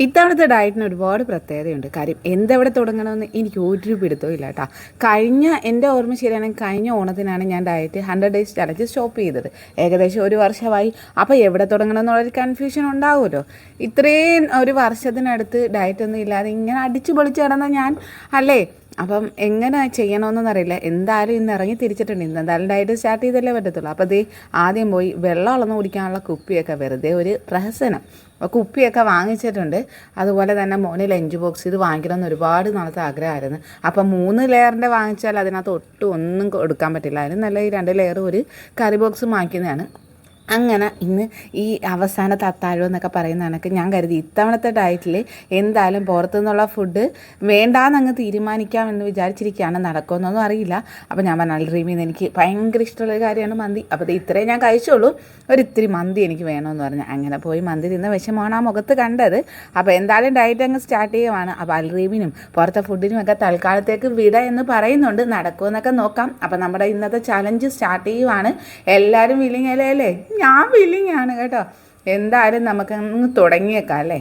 ഇത്തവണത്തെ ഡയറ്റിന് ഒരുപാട് പ്രത്യേകതയുണ്ട്. കാര്യം എന്തെവിടെ തുടങ്ങണമെന്ന് എനിക്ക് ഒരു പിടുത്തവും ഇല്ല കേട്ടോ കഴിഞ്ഞ എന്റെ ഓർമ്മ ശരിയാണെങ്കിൽ കഴിഞ്ഞ ഓണത്തിനാണ് ഞാൻ diet hundred days challenge stop ചെയ്തത്. ഏകദേശം ഒരു വർഷമായി. അപ്പോൾ എവിടെ തുടങ്ങണം എന്നുള്ളൊരു കൺഫ്യൂഷൻ ഉണ്ടാവുമല്ലോ. ഇത്രയും ഒരു വർഷത്തിനടുത്ത് ഡയറ്റൊന്നും ഇല്ലാതെ ഇങ്ങനെ അടിച്ചു പൊളിച്ച് കിടന്ന ഞാൻ അല്ലേ? അപ്പം എങ്ങനെ ചെയ്യണമെന്നൊന്നും അറിയില്ല. എന്തായാലും ഇന്ന് ഇറങ്ങി തിരിച്ചിട്ടുണ്ട്. ഇന്ന് എന്തായാലും ഡയറ്റ് സ്റ്റാർട്ട് ചെയ്തല്ലേ പറ്റത്തുള്ളൂ. അപ്പോൾ ദേ ആദ്യം പോയി വെള്ളം അളന്ന് കുടിക്കാനുള്ള കുപ്പിയൊക്കെ വെറുതെ ഒരു പ്രഹസനം. കുപ്പിയൊക്കെ വാങ്ങിച്ചിട്ടുണ്ട്. അതുപോലെ തന്നെ മോന് ലഞ്ച് ബോക്സ് ഇത് വാങ്ങിക്കണമെന്ന് ഒരുപാട് നാളത്തെ ആഗ്രഹമായിരുന്നു. അപ്പം മൂന്ന് ലെയറിന്റെ വാങ്ങിച്ചാൽ അതിനകത്ത് ഒട്ടും ഒന്നും കൊടുക്കാൻ പറ്റില്ല. അതിന് നല്ല ഈ രണ്ട് ലെയർ ഒരു കറി ബോക്സ് വാങ്ങിക്കുന്നതാണ്. അങ്ങനെ ഇന്ന് ഈ അവസാനത്തെ അത്താഴം എന്നൊക്കെ പറയുന്ന കണക്ക് ഞാൻ കരുതി. ഇത്തവണത്തെ ഡയറ്റിൽ എന്തായാലും പുറത്തു നിന്നുള്ള ഫുഡ് വേണ്ടാന്നങ്ങ് തീരുമാനിക്കാമെന്ന് വിചാരിച്ചിരിക്കുകയാണ് നടക്കുമെന്നൊന്നും അറിയില്ല. അപ്പോൾ ഞാൻ പറഞ്ഞാൽ ഡ്രീമിൽ എനിക്ക് ഭയങ്കര ഇഷ്ടമുള്ള കാര്യമാണ് മന്തി. അപ്പോൾ ഇത് ഇത്രയും ഞാൻ കഴിച്ചോളൂ. ഒരു ഇത്തിരി മന്തി എനിക്ക് വേണമെന്ന് പറഞ്ഞു. അങ്ങനെ പോയി മന്തി തിന്ന വിഷമമാണ് ആ മുഖത്ത് കണ്ടത്. അപ്പോൾ എന്തായാലും ഡയറ്റ് അങ്ങ് സ്റ്റാർട്ട് ചെയ്യുവാണ്. അപ്പോൾ അൽറീമിനും പുറത്തെ ഫുഡിനും ഒക്കെ തൽക്കാലത്തേക്ക് വിട എന്ന് പറയുന്നുണ്ട്. നടക്കുമെന്നൊക്കെ നോക്കാം. അപ്പോൾ നമ്മുടെ ഇന്നത്തെ ചലഞ്ച് സ്റ്റാർട്ട് ചെയ്യുവാണ്. എല്ലാവരും അല്ലേ? ഞാൻ വില്ലിങ്ങാണ് കേട്ടോ. എന്തായാലും നമുക്ക് അങ്ങ് തുടങ്ങിയേക്കാം അല്ലേ?